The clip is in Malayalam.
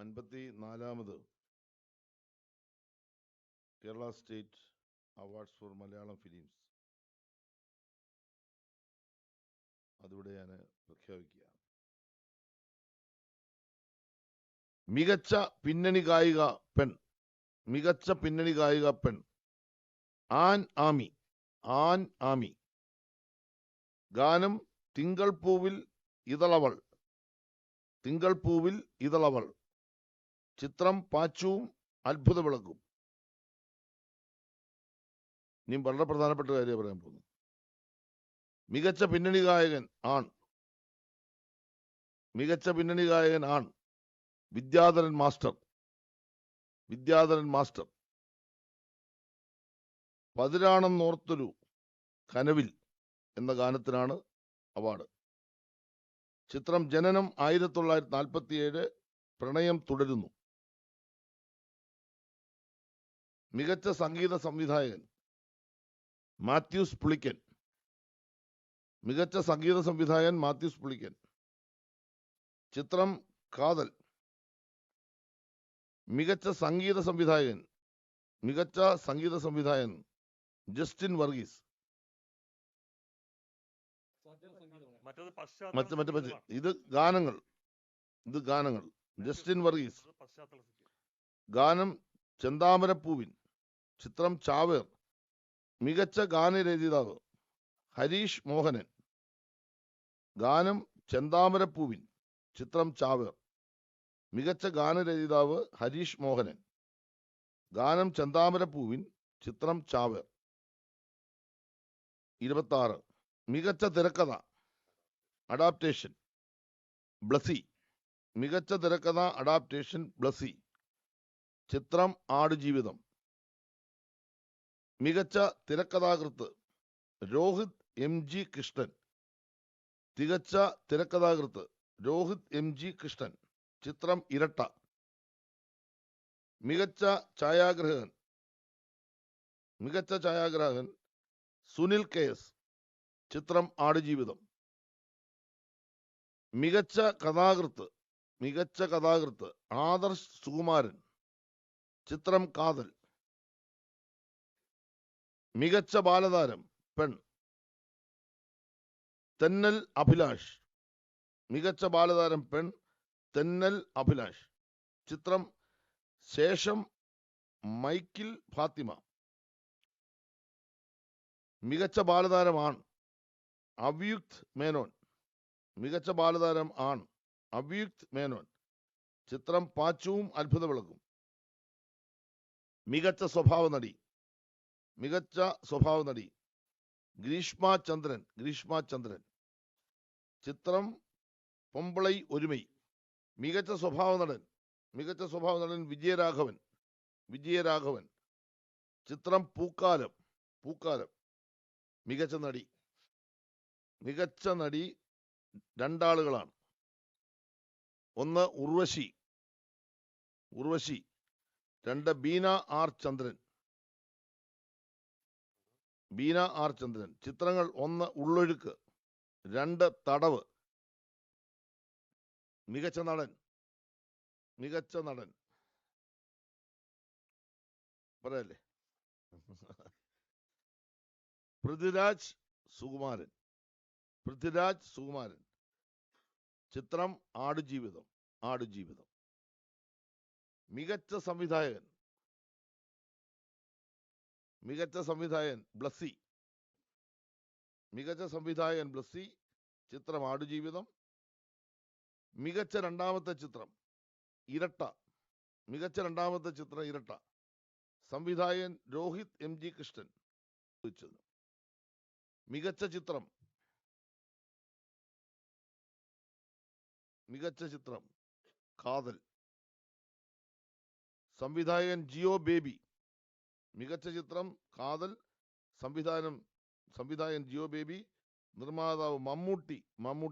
അൻപത്തി നാലാമത് Kerala state awards for Malayalam films. അതിവിടെ ഞാൻ മികച്ച പിന്നണി ഗായിക പെൺ മികച്ച പിന്നണി ഗായിക പെൺ ആൻ ആമി ആൻ ആമി. ഗാനം തിങ്കൾ പൂവിൽ ഇതളവൾ തിങ്കൾ പൂവിൽ ഇതളവൾ. ചിത്രം പാച്ചുവും അത്ഭുത വിളക്കും ഇനി വളരെ പ്രധാനപ്പെട്ട കാര്യം പറയാൻ പോകുന്നു. മികച്ച പിന്നണി ഗായകൻ ആൺ. മികച്ച പിന്നണി ഗായകൻ ആൺ. വിദ്യാധരൻ മാസ്റ്റർ. വിദ്യാധരൻ മാസ്റ്റർ. പതിരാണം പതിരാണെന്നോർത്തൊരു കനവിൽ എന്ന ഗാനത്തിനാണ് അവാർഡ്. ചിത്രം ജനനം ആയിരത്തി തൊള്ളായിരത്തി നാൽപ്പത്തിയേഴ് പ്രണയം തുടരുന്നു. മികച്ച സംഗീത സംവിധായകൻ. മാത്യൂസ് പുളിക്കൻ. മികച്ച സംഗീത സംവിധായകൻ മാത്യൂസ് പുളിക്കൻ. ചിത്രം കാതൽ. മികച്ച സംഗീത സംവിധായകൻ. മികച്ച സംഗീത സംവിധായകൻ ജസ്റ്റിൻ വർഗീസ്. മറ്റ് മറ്റ് മറ്റ്. ഇത് ഗാനങ്ങൾ. ഇത് ഗാനങ്ങൾ. ജസ്റ്റിൻ വർഗീസ്. ഗാനം ചെന്താമരപ്പൂവിൻ. ചിത്രം ചാവേർ മികച്ച ഗാനരചയിതാവ്. ഹരീഷ് മോഹനൻ. ഗാനം ചെന്താമരപ്പൂവിൻ. ചിത്രം ചാവേർ മികച്ച ഗാനരചയിതാവ് ഹരീഷ് മോഹനൻ. ഗാനം ചെന്താമരപ്പൂവിൻ. ചിത്രം ചാവേർ ഇരുപത്തി ആറ് മികച്ച തിരക്കഥ. അഡാപ്റ്റേഷൻ. ബ്ലസി. മികച്ച തിരക്കഥ അഡാപ്റ്റേഷൻ ബ്ലസി. ചിത്രം ആടുജീവിതം. മികച്ച തിരക്കഥാകൃത്ത് രോഹിത് എം ജി കൃഷ്ണൻ. തികച്ച തിരക്കഥാകൃത്ത് രോഹിത് എം ജി കൃഷ്ണൻ. ചിത്രം ഇരട്ട. മികച്ച ഛായാഗ്രഹകൻ മികച്ച ഛായാഗ്രാഹകൻ സുനിൽ കെ എസ്. ചിത്രം ആടുജീവിതം. മികച്ച കഥാകൃത്ത് മികച്ച കഥാകൃത്ത് ആദർശ് സുകുമാരൻ. ചിത്രം കാതൽ. മികച്ച ബാലതാരം പെൺ. തെന്നൽ അഭിലാഷ്. മികച്ച ബാലതാരം പെൺ. തെന്നൽ അഭിലാഷ്. ചിത്രം ശേഷം മൈക്കിൽ ഫാത്തിമ. മികച്ച ബാലതാരം ആൺ. അവ്യുക്ത് മേനോൻ. മികച്ച ബാലതാരം ആൺ. അവ്യുക്ത് മേനോൻ. ചിത്രം പാച്ചുവും അത്ഭുത മികച്ച സ്വഭാവ നടി മികച്ച സ്വഭാവ നടി ഗ്രീഷ്മ ചന്ദ്രൻ ഗ്രീഷ്മ ചന്ദ്രൻ. ചിത്രം പൊമ്പളൈ ഒരുമൈ. മികച്ച സ്വഭാവ നടൻ മികച്ച സ്വഭാവ നടൻ വിജയരാഘവൻ വിജയരാഘവൻ. ചിത്രം പൂക്കാലം പൂക്കാലം. മികച്ച നടി. മികച്ച നടി രണ്ടാളുകളാണ്. ഒന്ന് ഉർവശി. ഉർവശി. രണ്ട് ബീന ആർ ചന്ദ്രൻ. ബീന ആർ ചന്ദ്രൻ. ചിത്രങ്ങൾ ഒന്ന് ഉള്ളൊഴുക്ക് രണ്ട് തടവ്. മികച്ച നടൻ. മികച്ച നടൻ. പറയല്ലേ? പൃഥ്വിരാജ് സുകുമാരൻ. പൃഥ്വിരാജ് സുകുമാരൻ. ചിത്രം ആടുജീവിതം ആടുജീവിതം. മികച്ച സംവിധായകൻ. മികച്ച സംവിധായകൻ ബ്ലസ്സി. മികച്ച സംവിധായകൻ ബ്ലസ്സി ചിത്രം ആടുജീവിതം. മികച്ച രണ്ടാമത്തെ ചിത്രം ഇരട്ട. മികച്ച രണ്ടാമത്തെ ചിത്രം ഇരട്ട. സംവിധായകൻ രോഹിത് എം ജി കൃഷ്ണൻ. മികച്ച ചിത്രം മികച്ച ചിത്രം കാതൽ. സംവിധായകൻ ജിയോ ബേബി. മികച്ച ചിത്രം കാതൽ സംവിധാനം സംവിധായകൻ ജിയോ ബേബി നിർമ്മാതാവ് മമ്മൂട്ടി മമ്മൂട്ടി